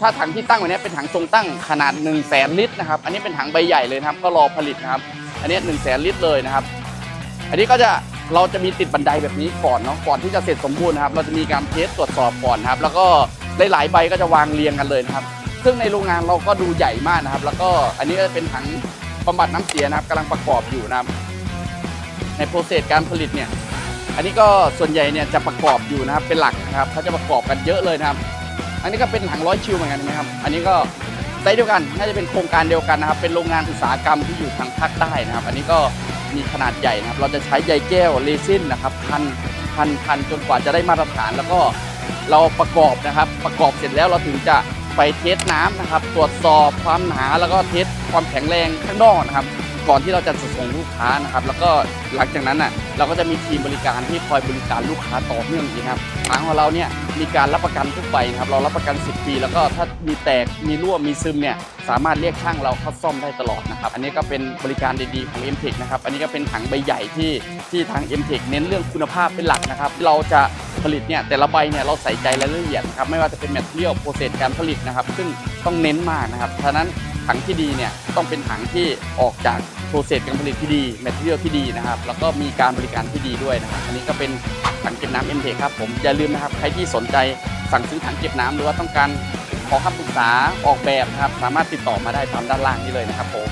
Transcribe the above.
ถ้าถังที่ตั้งไว้เนี้เป็นถังทรงตั้งขนาด1นึ่งแสนลิตรนะครับ อันนี้เป็นถังใบใหญ่เลยนะครับ ก็รอผลิตนะครับ อันนี้1นึ่งแสนลิตรเลยนะครับ อันนี้ก็จะเราจะมีติดบันไดแบบนี้ก่อนเนาะ ก่อนที่จะเสร็จสมบูรณ์นะครับ เราจะมีการเทสตรวจสอบก่อนนะครับ แล้วก็หลายๆใบก็จะวางเรียงกันเลยนะครับ ซึ่งในโรงงานเราก็ดูใหญ่มากนะครับ แล้วก็อันนี้ก็จะเป็นถังบำบัดน้ำเสียนะครับกำลังประกอบอยู่นะครับ ในโปรเซสการผลิตเนี่ย อันนี้ก็ส่วนใหญ่เนี่ยจะประกอบอยู่นะครับ เป็นหลักนะครับเขาจะประกอบกันเยอะเลยนะครับ อันนี้ก็เป็นถังร้อยชิวเหมือนกันนะครับ อันนี้ก็ไซส์เดียวกันน่าจะเป็นโครงการเดียวกันนะครับ เป็นโรงงานอุตสาหกรรมที่อยู่ทางภาคใต้นะครับ อันนี้ก็มีขนาดใหญ่นะครับ เราจะใช้ใยแก้วเรซินนะครับพันพันพันจนกว่าจะได้มาตรฐาน แล้วก็เราประกอบนะครับ ประกอบเสร็จแล้วเราถึงจะไปเทสน้ำนะครับ ตรวจสอบความหนาแล้วก็เทสความแข็งแรงข้างนอกนะครับ ก่อนที่เราจะส่งลูกค้านะครับ แล้วก็หลังจากนั้นน่ะเราก็จะมีทีมบริการที่คอยบริการลูกค้าต่อเนื่องอีกนะครับทางของเราเนี่ยมีการรับประกันทุกใบนะครับ เรารับประกัน 10 ปี แล้วก็ถ้ามีแตกมีรั่วมีซึมเนี่ยสามารถเรียกช่างเราเข้าซ่อมได้ตลอดนะครับ อันนี้ก็เป็นบริการดีๆของ m t e c h นะครับ อันนี้ก็เป็นถังใบใหญ่ที่ที่ทาง m t e c h เน้นเรื่องคุณภาพเป็นหลักนะครับเราจะผลิตเนี่ยแต่ละใบเนี่ยเราใส่ใจรายละเอียดนะครับไม่ว่าจะเป็นแมทเทียลโปรเซสการผลิตนะครับ ซึ่งต้องเน้นมากนะครับฉะนั้น ถังที่ดีเนี่ยต้องเป็นถังที่ออกจากโปรเซสการผลิตที่ดีแมทเทียลที่ดีนะครับ แล้วก็มีการบริการที่ดีด้วยนะครับอันนี้ก็เป็นถังเก็บน้ำเอ็มเทครับผมอย่าลืมนะครับใครที่สนใจสั่งซื้อถังเก็บน้ำหรือว่าต้องการขอคำปรึกษาออกแบบนะครับ สามารถติดต่อมาได้ตามด้านล่างนี้เลยนะครับผม